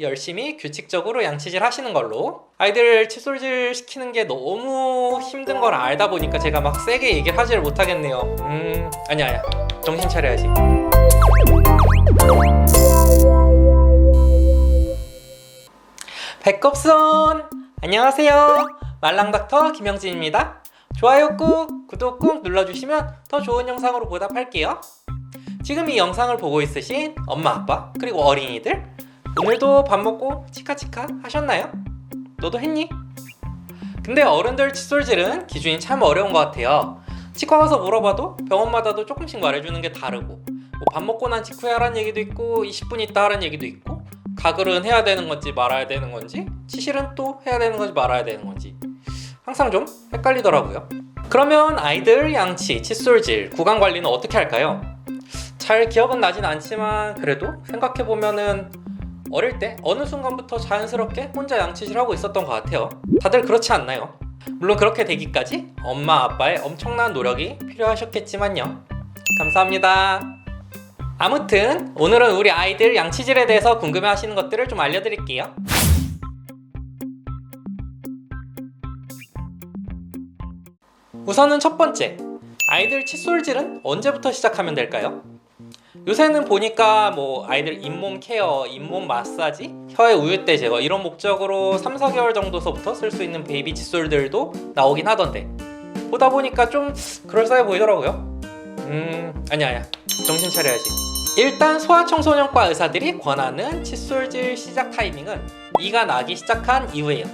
열심히 규칙적으로 양치질 하시는 걸로. 아이들 칫솔질 시키는 게 너무 힘든 걸 알다 보니까 제가 막 세게 얘기를 하지를 못하겠네요. 음 아니야 아니야. 정신 차려야지. 백겁선! 안녕하세요. 말랑닥터 김영진입니다. 좋아요 꾹 구독 꾹 눌러주시면 더 좋은 영상으로 보답할게요. 지금 이 영상을 보고 있으신 엄마 아빠 그리고 어린이들 오늘도 밥 먹고 치카치카 하셨나요? 너도 했니? 근데 어른들 칫솔질은 기준이 참 어려운 것 같아요 치과 가서 물어봐도 병원마다도 조금씩 말해주는 게 다르고 뭐 밥 먹고 난 직후에 하라는 얘기도 있고 20분 있다 하라는 얘기도 있고 가글은 해야 되는 건지 말아야 되는 건지 치실은 또 해야 되는 건지 말아야 되는 건지 항상 좀 헷갈리더라고요 그러면 아이들 양치, 칫솔질, 구강 관리는 어떻게 할까요? 잘 기억은 나진 않지만 그래도 생각해 보면은 어릴 때 어느 순간부터 자연스럽게 혼자 양치질 하고 있었던 것 같아요 다들 그렇지 않나요? 물론 그렇게 되기까지 엄마 아빠의 엄청난 노력이 필요하셨겠지만요 감사합니다 아무튼 오늘은 우리 아이들 양치질에 대해서 궁금해 하시는 것들을 좀 알려드릴게요 우선은 첫 번째 아이들 칫솔질은 언제부터 시작하면 될까요? 요새는 보니까 뭐 아이들 잇몸 케어, 잇몸 마사지, 혀의 우유때 제거 이런 목적으로 3, 4개월 정도서부터 쓸 수 있는 베이비 칫솔들도 나오긴 하던데. 보다 보니까 좀 그럴싸해 보이더라고요. 음 아니야 아니야. 정신 차려야지. 일단 소아청소년과 의사들이 권하는 칫솔질 시작 타이밍은 이가 나기 시작한 이후에요.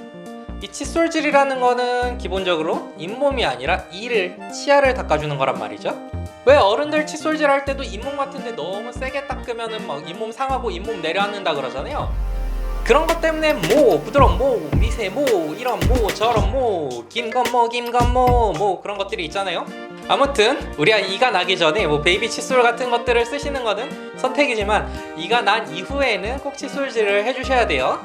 이 칫솔질이라는 거는 기본적으로 잇몸이 아니라 이를, 치아를 닦아주는 거란 말이죠 왜 어른들 칫솔질 할 때도 잇몸 같은데 너무 세게 닦으면은 막 잇몸 상하고 잇몸 내려앉는다 그러잖아요. 그런 것 때문에 뭐 부드러운 뭐 미세 뭐 이런 뭐 저런 뭐 김건모 김건모 뭐 그런 것들이 있잖아요. 아무튼 우리 아이 이가 나기 전에 뭐 베이비 칫솔 같은 것들을 쓰시는 거는 선택이지만 이가 난 이후에는 꼭 칫솔질을 해주셔야 돼요.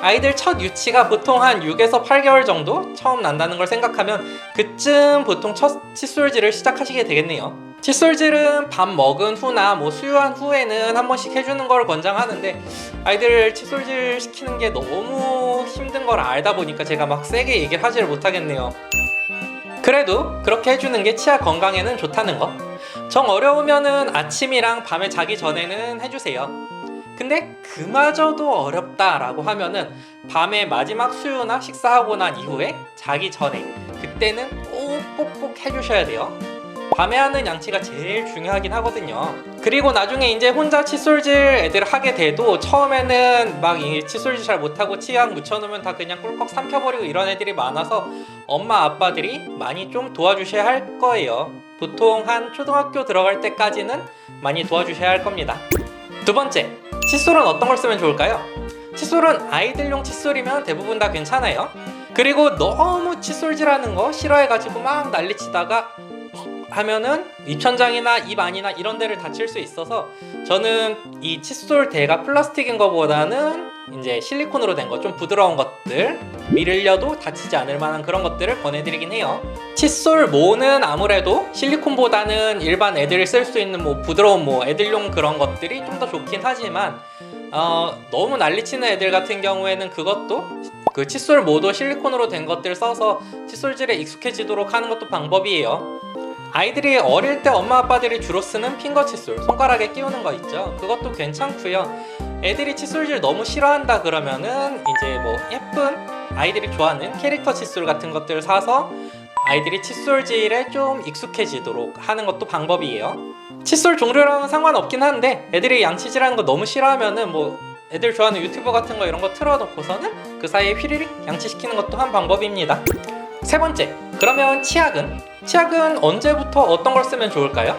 아이들 첫 유치가 보통 한 6에서 8개월 정도 처음 난다는 걸 생각하면 그쯤 보통 첫 칫솔질을 시작하시게 되겠네요. 칫솔질은 밥 먹은 후나 뭐 수유한 후에는 한 번씩 해주는 걸 권장하는데 아이들 칫솔질 시키는 게 너무 힘든 걸 알다 보니까 제가 막 세게 얘기를 하지를 못하겠네요. 그래도 그렇게 해주는 게 치아 건강에는 좋다는 거. 정 어려우면은 아침이랑 밤에 자기 전에는 해주세요. 근데 그마저도 어렵다라고 하면은 밤에 마지막 수유나 식사하고 난 이후에 자기 전에 그때는 꼭 꼭꼭 해주셔야 돼요. 밤에 하는 양치가 제일 중요하긴 하거든요. 그리고 나중에 이제 혼자 칫솔질 애들 하게 돼도 처음에는 막이 칫솔질 잘 못하고 치약 묻혀놓으면 다 그냥 꿀꺽 삼켜버리고 이런 애들이 많아서 엄마 아빠들이 많이 좀 도와주셔야 할 거예요. 보통 한 초등학교 들어갈 때까지는 많이 도와주셔야 할 겁니다. 두 번째, 칫솔은 어떤 걸 쓰면 좋을까요? 칫솔은 아이들용 칫솔이면 대부분 다 괜찮아요. 그리고 너무 칫솔질하는 거 싫어해가지고 막 난리치다가 하면은 입천장이나 입 안이나 이런 데를 다칠 수 있어서 저는 이 칫솔 대가 플라스틱인 것보다는 이제 실리콘으로 된거좀 부드러운 것들 밀려도 다치지 않을 만한 그런 것들을 권해드리긴 해요. 칫솔 모는 아무래도 실리콘보다는 일반 애들이 쓸 수 있는 뭐 부드러운 뭐 애들용 그런 것들이 좀 더 좋긴 하지만 어, 너무 난리치는 애들 같은 경우에는 그것도 그 칫솔 모도 실리콘으로 된 것들 써서 칫솔질에 익숙해지도록 하는 것도 방법이에요. 아이들이 어릴 때 엄마 아빠들이 주로 쓰는 핑거 칫솔 손가락에 끼우는 거 있죠. 그것도 괜찮고요. 애들이 칫솔질 너무 싫어한다 그러면은 이제 뭐 예쁜 아이들이 좋아하는 캐릭터 칫솔 같은 것들 사서 아이들이 칫솔질에 좀 익숙해지도록 하는 것도 방법이에요. 칫솔 종류랑은 상관없긴 한데 애들이 양치질하는 거 너무 싫어하면은 뭐 애들 좋아하는 유튜버 같은 거 이런 거 틀어놓고서는 그 사이에 휘리릭 양치시키는 것도 한 방법입니다. 세 번째, 그러면 치약은? 치약은 언제부터 어떤 걸 쓰면 좋을까요?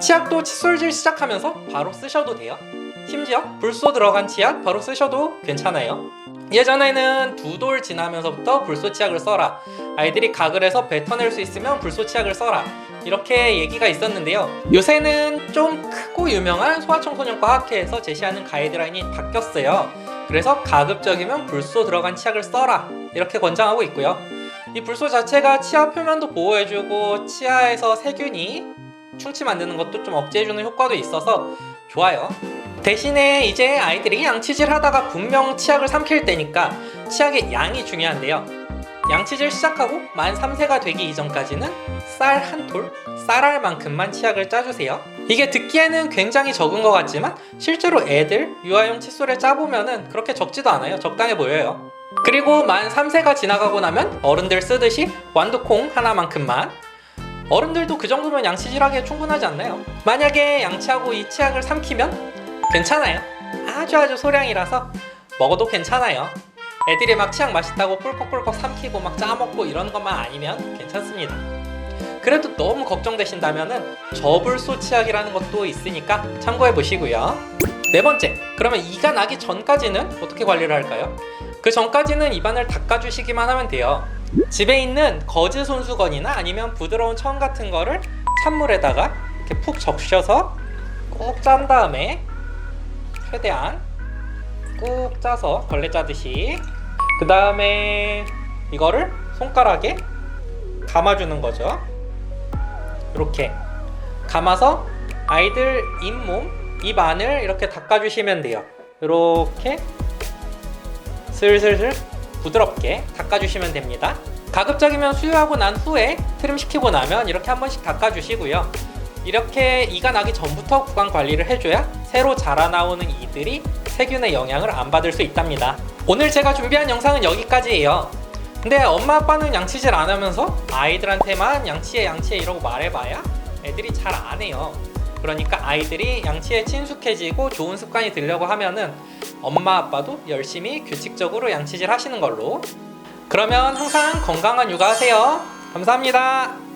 치약도 칫솔질 시작하면서 바로 쓰셔도 돼요. 심지어 불소 들어간 치약 바로 쓰셔도 괜찮아요. 예전에는 두 돌 지나면서부터 불소 치약을 써라. 아이들이 가글에서 뱉어낼 수 있으면 불소 치약을 써라. 이렇게 얘기가 있었는데요. 요새는 좀 크고 유명한 소아청소년과 학회에서 제시하는 가이드라인이 바뀌었어요. 그래서 가급적이면 불소 들어간 치약을 써라. 이렇게 권장하고 있고요. 이 불소 자체가 치아 표면도 보호해주고 치아에서 세균이 충치 만드는 것도 좀 억제해주는 효과도 있어서 좋아요. 대신에 이제 아이들이 양치질 하다가 분명 치약을 삼킬 때니까 치약의 양이 중요한데요. 양치질 시작하고 만 3세가 되기 이전까지는 쌀 한 톨, 쌀알만큼만 치약을 짜주세요. 이게 듣기에는 굉장히 적은 것 같지만 실제로 애들 유아용 칫솔에 짜보면은 그렇게 적지도 않아요. 적당해 보여요. 그리고 만 3세가 지나가고 나면 어른들 쓰듯이 완두콩 하나만큼만 어른들도 그 정도면 양치질하기에 충분하지 않나요? 만약에 양치하고 이 치약을 삼키면 괜찮아요. 아주 아주 소량이라서 먹어도 괜찮아요. 애들이 막 치약 맛있다고 꿀꺽꿀꺽 삼키고 막 짜먹고 이런 것만 아니면 괜찮습니다. 그래도 너무 걱정되신다면은 저불소 치약이라는 것도 있으니까 참고해 보시고요. 네 번째, 그러면 이가 나기 전까지는 어떻게 관리를 할까요? 그 전까지는 입안을 닦아주시기만 하면 돼요. 집에 있는 거즈 손수건이나 아니면 부드러운 천 같은 거를 찬물에다가 이렇게 푹 적셔서 꼭짠 다음에 최대한 꾹 짜서 걸레 짜듯이 그 다음에 이거를 손가락에 감아주는 거죠. 이렇게 감아서 아이들 잇몸, 입 안을 이렇게 닦아주시면 돼요. 이렇게 슬슬슬 부드럽게 닦아주시면 됩니다. 가급적이면 수유하고 난 후에 트림 시키고 나면 이렇게 한 번씩 닦아주시고요. 이렇게 이가 나기 전부터 구강 관리를 해줘야 새로 자라나오는 이들이 세균의 영향을 안 받을 수 있답니다. 오늘 제가 준비한 영상은 여기까지예요. 근데 엄마 아빠는 양치질 안 하면서 아이들한테만 양치해 양치해 이러고 말해봐야 애들이 잘 안 해요. 그러니까 아이들이 양치에 친숙해지고 좋은 습관이 들려고 하면은 엄마 아빠도 열심히 규칙적으로 양치질 하시는 걸로. 그러면 항상 건강한 육아 하세요. 감사합니다.